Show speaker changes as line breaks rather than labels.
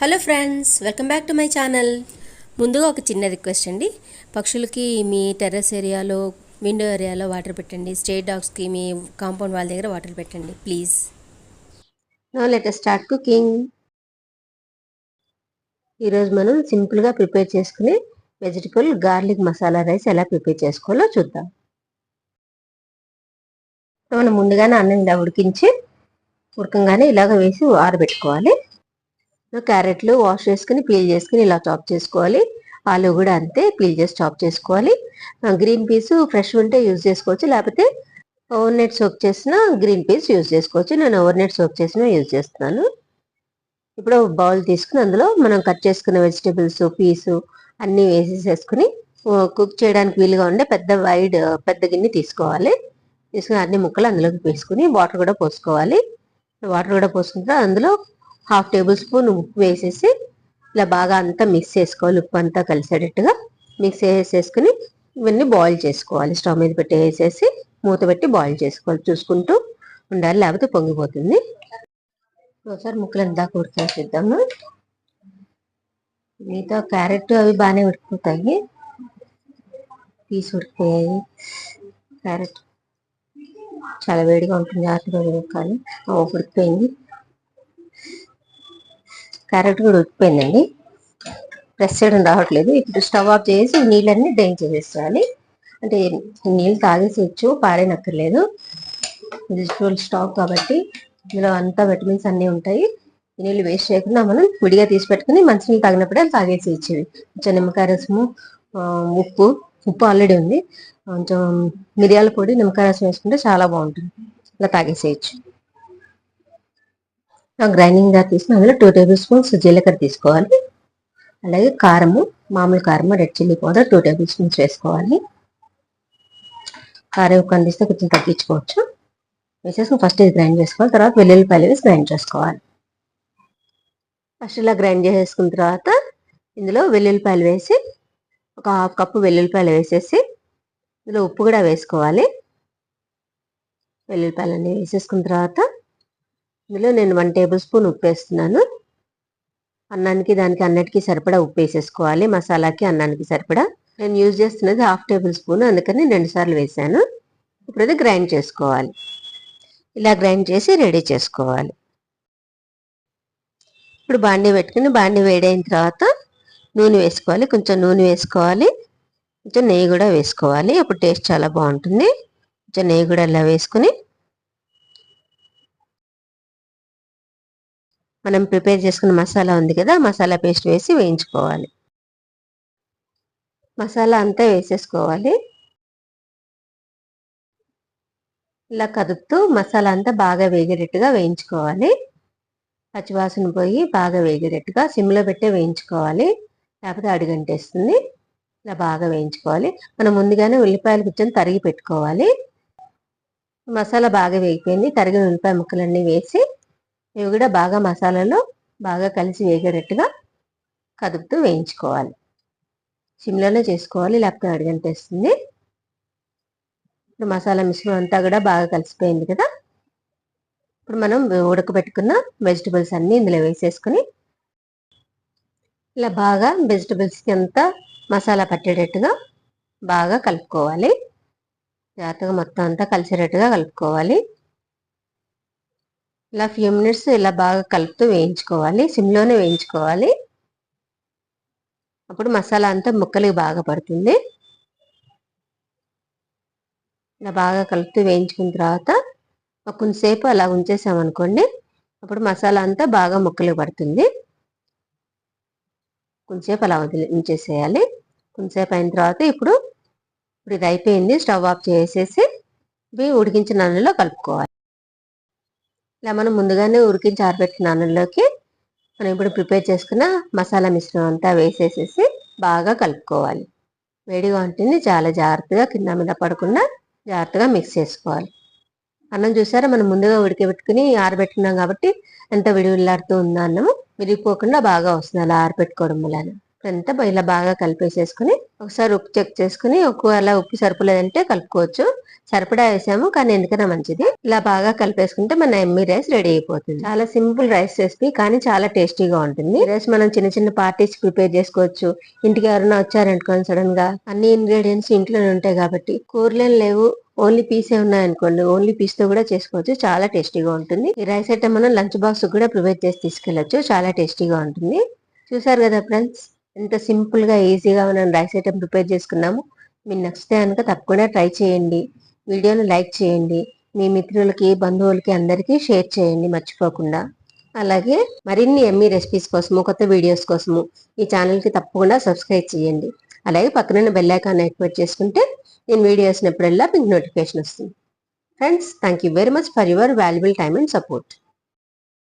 Hello friends welcome back to my channel. ముందుగా ఒక చిన్న రిక్వెస్ట్ అండి. పక్షులకి మీ టెర్రస్ ఏరియాలో విండో ఏరియాలో వాటర్ పెట్టండి. స్టేట్ డాగ్స్కి మీ కాంపౌండ్ వాళ్ళ దగ్గర వాటర్ పెట్టండి please. Now let start cooking ఈరోజు మనం సింపుల్గా ప్రిపేర్ చేసుకునే వెజిటబుల్ గార్లిక్ మసాలా రైస్ ఎలా ప్రిపేర్ చేసుకోవాలో చూద్దాం. మనం ముందుగానే అన్నం ఇలా ఉడికించి ఉడకంగానే ఇలాగ వేసి ఆరబెట్టుకోవాలి. క్యారెట్లు వాష్ చేసుకుని పీల్ చేసుకుని ఇలా చాప్ చేసుకోవాలి. ఆలు కూడా అంతే పీల్ చేసి చాప్ చేసుకోవాలి. గ్రీన్ పీస్ ఫ్రెష్ ఉంటే యూజ్ చేసుకోవచ్చు. లేకపోతే ఓవర్ నైట్ సోక్ చేసిన గ్రీన్ పీస్ యూజ్ చేసుకోవచ్చు. నేను ఓవర్ నెట్ సోక్ చేసిన యూజ్ చేస్తున్నాను. ఇప్పుడు బౌల్ తీసుకుని అందులో మనం కట్ చేసుకున్న వెజిటేబుల్స్ పీసు అన్నీ వేసేసేసుకుని కుక్ చేయడానికి వీలుగా ఉండే పెద్ద వైడ్ పెద్ద గిన్నె తీసుకోవాలి. తీసుకుని అన్ని ముక్కలు అందులోకి వేసుకుని వాటర్ కూడా పోసుకోవాలి. వాటర్ కూడా పోసుకుంటే అందులో హాఫ్ టేబుల్ స్పూన్ ఉప్పు వేసేసి ఇలా బాగా అంతా మిక్స్ చేసుకోవాలి. ఉప్పు అంతా కలిసేటట్టుగా మిక్స్ చేసేసుకుని ఇవన్నీ బాయిల్ చేసుకోవాలి. స్టవ్ మీద పెట్టి వేసేసి మూత పెట్టి బాయిల్ చేసుకోవాలి. చూసుకుంటూ ఉండాలి లేకపోతే పొంగిపోతుంది. ఒకసారి ముక్కలు ఇందాక ఉడికేసిద్దాము మిగతా క్యారెట్ అవి బాగానే ఉడికిపోతాయి. తీసి ఉడికిపోయాయి క్యారెట్ చాలా వేడిగా ఉంటుంది. జాగ్రత్తగా ఉడకాలి ఉడికిపోయింది. క్యారెట్ కూడా ఉడికిపోయిందండి. ప్రెస్ చేయడం రావట్లేదు. ఇప్పుడు స్టవ్ ఆఫ్ చేసి నీళ్ళన్నీ డ్రైన్ చేసేసేయాలి. అంటే నీళ్ళు తాగేసేయచ్చు పారేనక్కర్లేదు వెజిటబుల్ స్టాక్ కాబట్టి ఇందులో అంతా విటమిన్స్ అన్నీ ఉంటాయి. నీళ్ళు వేస్ట్ చేయకుండా మనం విడిగా తీసి పెట్టుకుని మంచినీళ్ళు తాగినప్పుడే తాగేసి కొంచెం నిమ్మకాయ రసము ఉప్పు ఉప్పు ఆల్రెడీ ఉంది. కొంచెం మిరియాల పొడి నిమ్మకాయ రసం వేసుకుంటే చాలా బాగుంటుంది. ఇలా తాగేసేయచ్చు. గ్రైండింగ్గా తీసుకుని అందులో టూ టేబుల్ స్పూన్స్ జీలకర్ర తీసుకోవాలి. అలాగే కారము మామూలు కారము red chilli powder two tablespoons వేసుకోవాలి. కారం కనిపిస్తే కొంచెం తగ్గించుకోవచ్చు. వేసేసుకుని ఫస్ట్ ఇది గ్రైండ్ చేసుకోవాలి. తర్వాత వెల్లుల్లిపాయలు వేసి గ్రైండ్ చేసుకోవాలి. ఫస్ట్ ఇలా గ్రైండ్ చేసేసుకున్న తర్వాత ఇందులో వెల్లుల్లిపాయలు వేసి ఒక హాఫ్ కప్పు వెల్లుల్లిపాయలు వేసేసి ఇందులో ఉప్పు కూడా వేసుకోవాలి. వెల్లుల్లిపాయలు అన్నీ వేసేసుకున్న తర్వాత ఇందులో నేను వన్ టేబుల్ స్పూన్ ఉప్పు వేస్తున్నాను అన్నానికి దానికి అన్నిటికీ సరిపడా ఉప్పు వేసేసుకోవాలి. మసాలాకి అన్నానికి సరిపడా. నేను యూజ్ చేస్తున్నది హాఫ్ టేబుల్ స్పూన్ అందుకని రెండు సార్లు వేసాను. ఇప్పుడు అది గ్రైండ్ చేసుకోవాలి. ఇలా గ్రైండ్ చేసి రెడీ చేసుకోవాలి. ఇప్పుడు బాండీ పెట్టుకుని బాండీ వేడైన తర్వాత నూనె వేసుకోవాలి. కొంచెం నూనె వేసుకోవాలి. కొంచెం నెయ్యి కూడా వేసుకోవాలి. అప్పుడు టేస్ట్ చాలా బాగుంటుంది. కొంచెం నెయ్యి కూడా ఇలా వేసుకుని మనం ప్రిపేర్ చేసుకున్న మసాలా ఉంది కదా మసాలా పేస్ట్ వేసి వేయించుకోవాలి. మసాలా అంతా వేసేసుకోవాలి. ఇలా కదుపుతూ మసాలా అంతా బాగా వేగేటట్టుగా వేయించుకోవాలి. పచ్చివాసన పోయి బాగా వేగేటట్టుగా సిమ్లో పెట్టే వేయించుకోవాలి. లేకపోతే అడుగంటేస్తుంది. ఇలా బాగా వేయించుకోవాలి. మనం ముందుగానే ఉల్లిపాయలు కూర్చొని తరిగి పెట్టుకోవాలి. మసాలా బాగా వేగిపోయింది. తరిగిన ఉల్లిపాయ ముక్కలన్నీ వేసి ఇవి కూడా బాగా మసాలాలో బాగా కలిసి వేగేటట్టుగా కదుపుతూ వేయించుకోవాలి. సిమ్లోనే చేసుకోవాలి లేకపోతే అడిగంటేస్తుంది. ఇప్పుడు మసాలా మిశ్రమం అంతా కూడా బాగా కలిసిపోయింది కదా. ఇప్పుడు మనం ఉడకబెట్టుకున్న వెజిటబుల్స్ అన్నీ ఇందులో వేసేసుకుని ఇలా బాగా వెజిటబుల్స్కి అంతా మసాలా పట్టేటట్టుగా బాగా కలుపుకోవాలి. జాగ్రత్తగా మొత్తం అంతా కలిసేటట్టుగా కలుపుకోవాలి. ఇలా ఫ్యూ మినిట్స్ ఇలా బాగా కలుపుతూ వేయించుకోవాలి. సిమ్లోనే వేయించుకోవాలి. అప్పుడు మసాలా అంతా ముక్కలకి బాగా పడుతుంది. ఇలా బాగా కలుపుతూ వేయించుకున్న తర్వాత కొంతసేపు అలా ఉంచేసామనుకోండి అప్పుడు మసాలా అంతా బాగా ముక్కలకి పడుతుంది. కొంతసేపు అలా వదిలి ఉంచేసేయాలి. కొంతసేపు అయిన తర్వాత ఇప్పుడు ఇప్పుడు ఇది అయిపోయింది. స్టవ్ ఆఫ్ చేసేసి ఇవి ఉడికించిన అన్నంలో కలుపుకోవాలి. ఇలా మనం ముందుగానే ఉడికించి ఆరబెట్టిన అన్నంలోకి మనం ఇప్పుడు ప్రిపేర్ చేసుకున్న మసాలా మిశ్రమం అంతా వేసేసేసి బాగా కలుపుకోవాలి. వేడిగా ఉంటుంది చాలా జాగ్రత్తగా కింద మీద పడకుండా జాగ్రత్తగా మిక్స్ చేసుకోవాలి. అన్నం చూసారా? మనం ముందుగా ఉడికబెట్టుకుని ఆరబెట్టుకున్నాం కాబట్టి ఎంత విడివిల్లాడుతూ ఉందో అన్నము విరిగిపోకుండా బాగా వస్తుంది అలా ఆరబెట్టుకోవడం వలన. అంతా ఇలా బాగా కలిపేసేసుకుని ఒకసారి ఉప్పు చెక్ చేసుకుని ఒకవేళ ఉప్పు సరిపోలేదంటే కలుపుకోవచ్చు. సరిపడా వేసాము కానీ ఎందుకన్నా మంచిది. ఇలా బాగా కలిపేసుకుంటే మన ఎమ్మి రైస్ రెడీ అయిపోతుంది. చాలా సింపుల్ రైస్ రెసిపీ కానీ చాలా టేస్టీగా ఉంటుంది. రైస్ మనం చిన్న చిన్న పార్టీస్ ప్రిపేర్ చేసుకోవచ్చు. ఇంటికి ఎవరైనా వచ్చారనుకోండి సడన్గా అన్ని ఇంగ్రీడియంట్స్ ఇంట్లోనే ఉంటాయి కాబట్టి. కూరలేని లేవు ఓన్లీ పీసే ఉన్నాయనుకోండి ఓన్లీ పీస్తో కూడా చేసుకోవచ్చు. చాలా టేస్టీగా ఉంటుంది. ఈ రైస్ ఐటమ్ మనం లంచ్ బాక్స్ కూడా ప్రిపేర్ చేసి తీసుకెళ్ళొచ్చు చాలా టేస్టీగా ఉంటుంది. చూసారు కదా ఫ్రెండ్స్? ఎంత సింపుల్గా ఈజీగా మనం రైస్ ఐటమ్ ప్రిపేర్ చేసుకున్నాము. మీరు నెక్స్ట్ డే కనుక తప్పకుండా ట్రై చేయండి. వీడియోని లైక్ చేయండి. మీ మిత్రులకి బంధువులకి అందరికీ షేర్ చేయండి మర్చిపోకుండా. అలాగే మరిన్ని ఎమ్మీ రెసిపీస్ కోసము కొత్త వీడియోస్ కోసము ఈ ఛానల్కి తప్పకుండా సబ్స్క్రైబ్ చేయండి. అలాగే పక్కన బెల్ ఐకాన్ యాక్టివేట్ చేసుకుంటే నేను వీడియో వేసినప్పుడల్లా మీకు నోటిఫికేషన్ వస్తుంది. Friends thank you very much for your valuable time and support